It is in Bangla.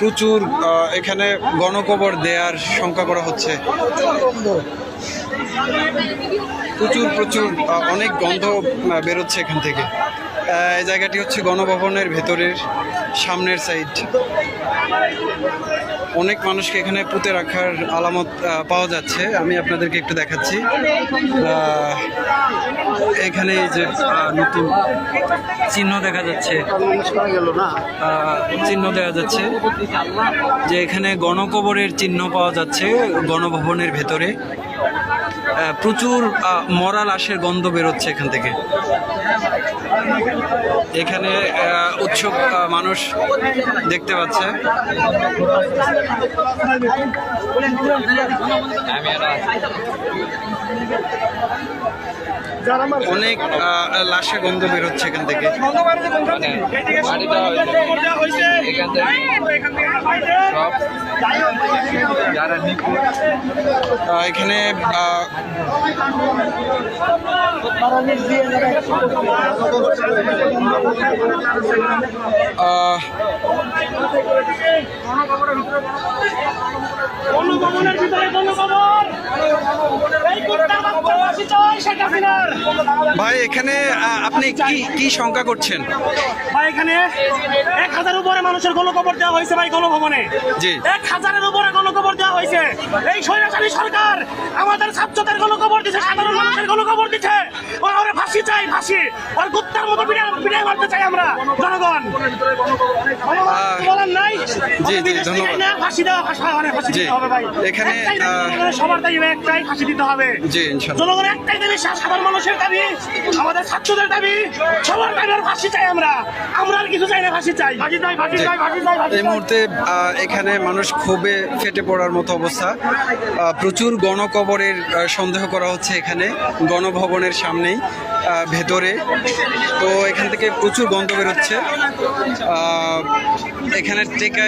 প্রচুর এখানে গণকবর দেয়ার শঙ্কা করা হচ্ছে। প্রচুর প্রচুর অনেক গন্ধ বেরোচ্ছে এখান থেকে। এই জায়গাটি হচ্ছে গণভবনের ভেতরের সামনের সাইড। অনেক মানুষকে এখানে পুঁতে রাখার আলামত পাওয়া যাচ্ছে। আমি আপনাদেরকে একটু দেখাচ্ছি। এখানে যে নতুন চিহ্ন দেখা যাচ্ছে। চিহ্ন দেখা যাচ্ছে যে এখানে গণকবরের চিহ্ন পাওয়া যাচ্ছে গণভবনের ভেতরে। প্রচুর মরা লাশের গন্ধ বেরোচ্ছে এখান থেকে। এখানে আহ, মানুষ দেখতে পাচ্ছে। অনেক লাশের গন্ধ বেরোচ্ছে এখান থেকে। এখানে গণভবনের ভিতরে এই কুত্তার বাচ্চা ফাঁসি চাই শেখ হাসিনার ভাই এখানে আপনি কি কি শঙ্কা করছেন? ভাই এখানে এক হাজার উপরে মানুষের গণকবর দেওয়া হয়েছে ভাই গণভবনে। জি। এক হাজারের উপরে গণকবর দেওয়া হয়েছে। এই স্বৈরাচারী সরকার আমাদের ছাত্রদের গণকবর দিচ্ছে সাধারণ মানুষের গণকবর দিচ্ছে ওর ওরে ফাঁসি চাই ফাঁসি। ওর কুত্তার মতো বিড়াই বিড়াই মারতে চাই আমরা জনগণ। জি, থেকে ধন্যবাদ। মানে জি, এখানে, সবার দাবি একটাই ফাঁসি দিতে হবে। জি ইনশাল্লাহ। জনগণের একটাই দাবি সাধারণ মানুষের দাবি আমাদের ছাত্রদের দাবি সবার দাবি আর ফাঁসি চাই আমরা। আমরা আর কিছু চাই না ফাঁসি চাই। ফাঁসি চাই ফাঁসি চাই ফাঁসি চাই এই মুহূর্তে এখানে মানুষ খুবই ফেটে পড়ার মতো অবস্থা। প্রচুর গণকবরের সন্দেহ করা হচ্ছে এখানে গণভবনের সামনেই ভেতরে। তো এখান থেকে প্রচুর গন্ধ বেরোচ্ছে। এখানে এখানে